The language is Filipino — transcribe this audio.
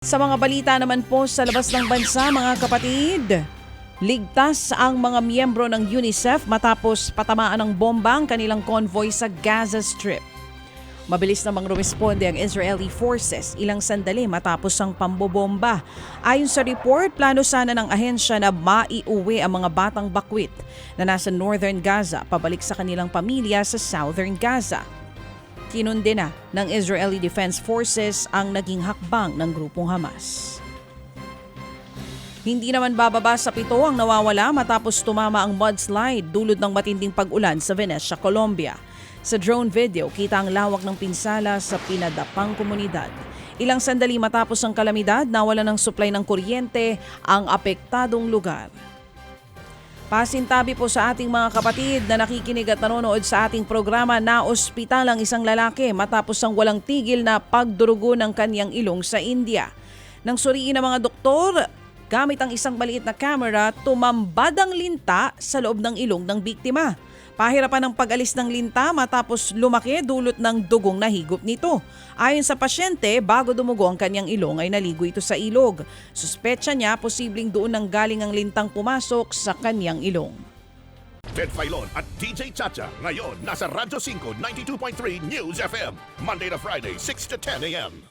Sa mga balita naman po sa labas ng bansa mga kapatid, ligtas ang mga miyembro ng UNICEF matapos patamaan ng bomba ang kanilang convoy sa Gaza Strip. Mabilis namang rumisponde ang Israeli forces ilang sandali matapos ang pambobomba. Ayon sa report, plano sana ng ahensya na maiuwi ang mga batang bakwit na nasa northern Gaza pabalik sa kanilang pamilya sa southern Gaza. Kinundi na ng Israeli Defense Forces ang naging hakbang ng grupong Hamas. Hindi naman bababa sa pito ang nawawala matapos tumama ang mudslide dulot ng matinding pag-ulan sa Venecia, Colombia. Sa drone video, kita ang lawak ng pinsala sa pinadapang komunidad. Ilang sandali matapos ang kalamidad, nawala ng supply ng kuryente ang apektadong lugar. Pasintabi po sa ating mga kapatid na nakikinig at nanonood sa ating programa na ospital ang isang lalaki matapos ang walang tigil na pagdurugo ng kanyang ilong sa India. Nang suriin ng mga doktor, gamit ang isang maliit na camera, tumambad ang linta sa loob ng ilong ng biktima. Pahirapan ang pag-alis ng linta matapos lumaki dulot ng dugong nahigop nito. Ayon sa pasyente, bago dumugo ang kanyang ilong ay naligo ito sa ilog. Suspetsa niya posibleng doon nang galing ang lintang pumasok sa kanyang ilong. Ted Filon at DJ Chacha. Ngayon, nasa Radyo 5, 92.3 News FM. Monday to Friday, 6 to 10 a.m.